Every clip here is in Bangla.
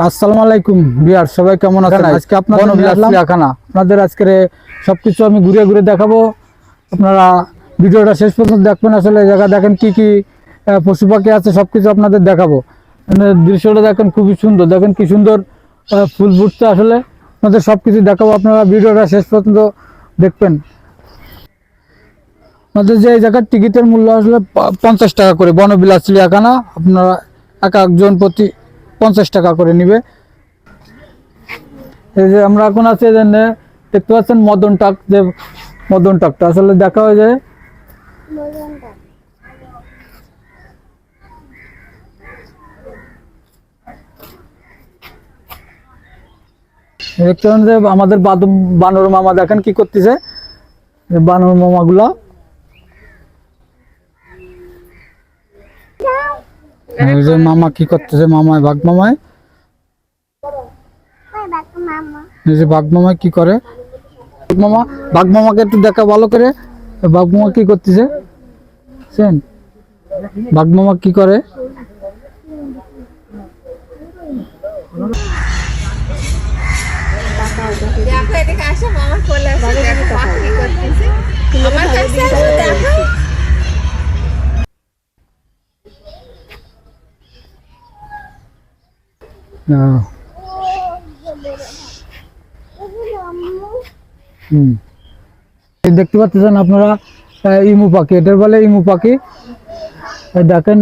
আসসালামু আলাইকুম বিয়ার সবাই কেমন আছেন? আজকে আপনাদের আজকে সবকিছু আমি ঘুরে ঘুরে দেখাবো। আপনারা ভিডিওটা শেষ পর্যন্ত দেখবেন আসলে জায়গা দেখেন কি কি পশু পাখি আছে সবকিছু আপনাদের দেখাবো। দৃশ্যটা দেখেন খুবই সুন্দর দেখেন কি সুন্দর ফুল ফুটছে আসলে। আপনাদের সবকিছু দেখাবো আপনারা ভিডিওটা শেষ পর্যন্ত দেখবেন। আমাদের যে জায়গার টিকিটের মূল্য আসলে পঞ্চাশ টাকা করে বনবিলাস চিড়িয়াখানা। আপনারা এক একজন প্রতি পঞ্চাশ টাকা করে নিবে। এই যে আমরা এখন আছি দেখতে পাচ্ছেন মদন টাক, যে মদন টাকটা। আসলে দেখা হয়ে যায় দেখতে যে আমাদের বানর মামা দেখেন কি করতেছে? বানর মামাগুলা যে মামা কি করতেছে? মামায় বাঘ মামায়? এই যে বাঘ মামা কি করে? বাঘ মামা বাঘ মামাকে একটু দেখা ভালো করে। বাঘ মামা কি করতেছে? বুঝছেন? বাঘ মামা কি করে? দেখো এদিকে আসো মামা কোলে পাখি দেখতে পাচ্ছেন আপনারা ইমু পাখি এটার বলে ইমু পাখি। দেখেন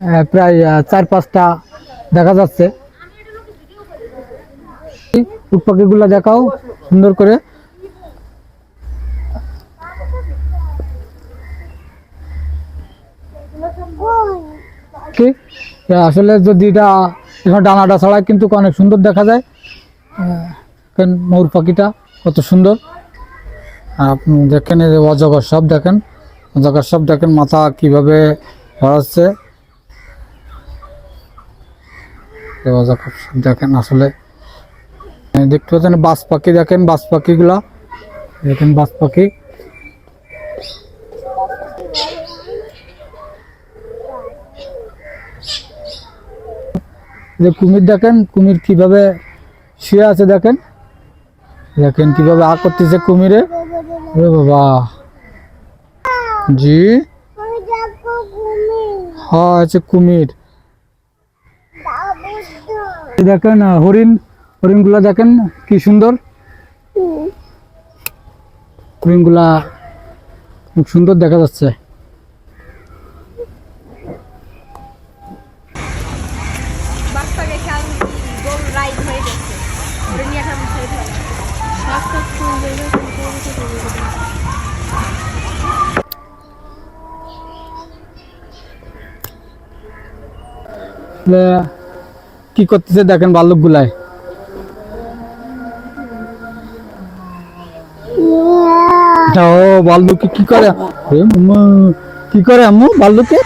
আহ, প্রায় চার পাঁচটা দেখা যাচ্ছে। উট পাখিগুলো দেখাও সুন্দর করে। আসলে যদি এটা এখানে ডানাটা ছাড়া কিন্তু অনেক সুন্দর দেখা যায়। ময়ূর পাখিটা, কত সুন্দর। আপনি দেখেন এই অজগর সব দেখেন। অজগর সব দেখেন মাথা কীভাবে এই অজগর সব দেখেন আসলে। দেখতে পাচ্ছেন বাস পাখি দেখেন বাস পাখিগুলা। দেখেন বাস পাখি। যে কুমির দেখেন কুমির কীভাবে শুয়ে আছে দেখেন। দেখেন কীভাবে আ করতেছে কুমিরে। বাবা। জি। হ্যাঁ আছে কুমির। দেখেন হরিণ। হরিণগুলা দেখেন কি সুন্দর। হরিণগুলা খুব সুন্দর দেখা যাচ্ছে। কি করতেছে দেখেন ভাল্লুক গুলায় ও ভাল্লুকে কি করে? কি করে আম্মু ভাল্লুকে